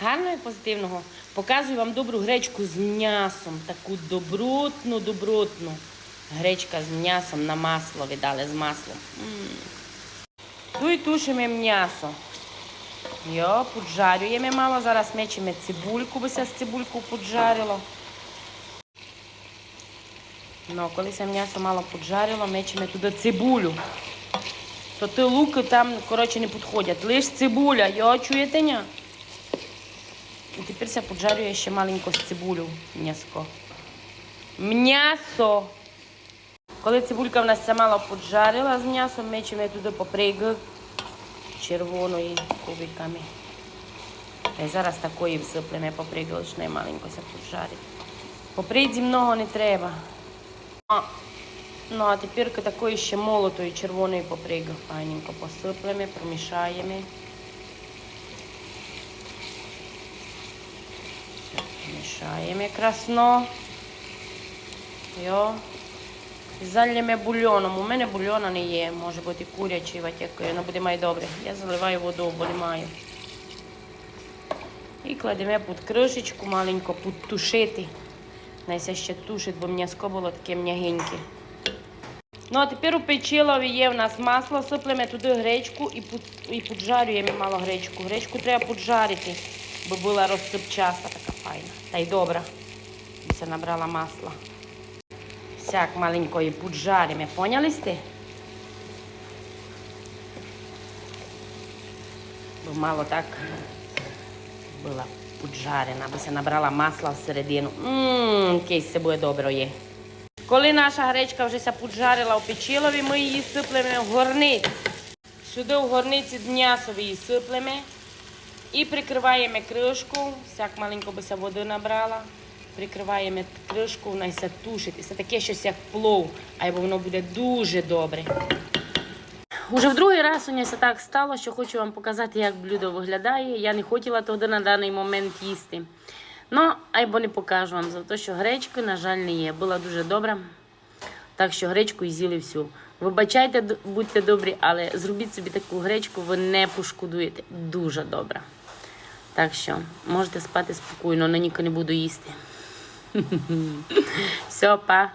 гарного і позитивного. Показую вам добру гречку з м'ясом. Таку добротну, добротну. Гречка з м'ясом на масло віддали з маслом. Ту і тушимо м'ясо. Йо, поджарюємо мало. Зараз мечемо цибульку, бо з цибульку поджарило. Ну, коли ся м'ясо мало поджарило, мечемо туди цибулю. То ти луки там, коротше, не підходять. Лиш цибуля, йо, чуєте ня? І тепер ся поджарює ще маленько з цибулю м'яско. М'ясо! Коли цибулька в нас ця мало поджарила з м'ясом, мечемо туди папригу червоної кубиками. І зараз такої всиплемо паприги, лише маленько ся поджарить. Паприці много не треба. Ну а тепер такої ще молотої червоної паприги файненько посиплемо, промішаємо. Мішаємо красно. Йо. І бульйоном. У мене бульйона не є. Може бути курячий, ватякий, воно буде май добре. Я заливаю воду, бо не маю. І кладемо під кришечку, маленько підтушити. Найся ще тушить, бо м'яско було таке м'ягеньке. Ну, а тепер у печилові є в нас масло, сиплемо туди гречку і, пуд, і поджарюємо мало гречку. Гречку треба поджарити, бо була розсипчаста така файна. Та й добра. Це набрала масла. Всяк маленько її поджаримо. Поняли сте? Бо мало так була поджарена, бо се набрала масла всередину. Ммм, кейс це буде добре. Коли наша гречка вже поджарила у печилові, ми її сиплемо в горниць. Сюди в горниці м'ясові її сиплемо і прикриваємо кришку, всяк маленько би води набрала. Прикриваємо кришку, вона ся тушить. І це таке щось як плов, а воно буде дуже добре. Уже в другий раз у це так стало, що хочу вам показати, як блюдо виглядає. Я не хотіла тоді на даний момент їсти. Ну, або не покажу вам, за те, що гречки, на жаль, не є. Була дуже добра. Так що гречку і з'їли всю. Вибачайте, будьте добрі, але зробіть собі таку гречку, ви не пошкодуєте. Дуже добра. Так що можете спати спокійно, але ніколи не буду їсти. Все, па.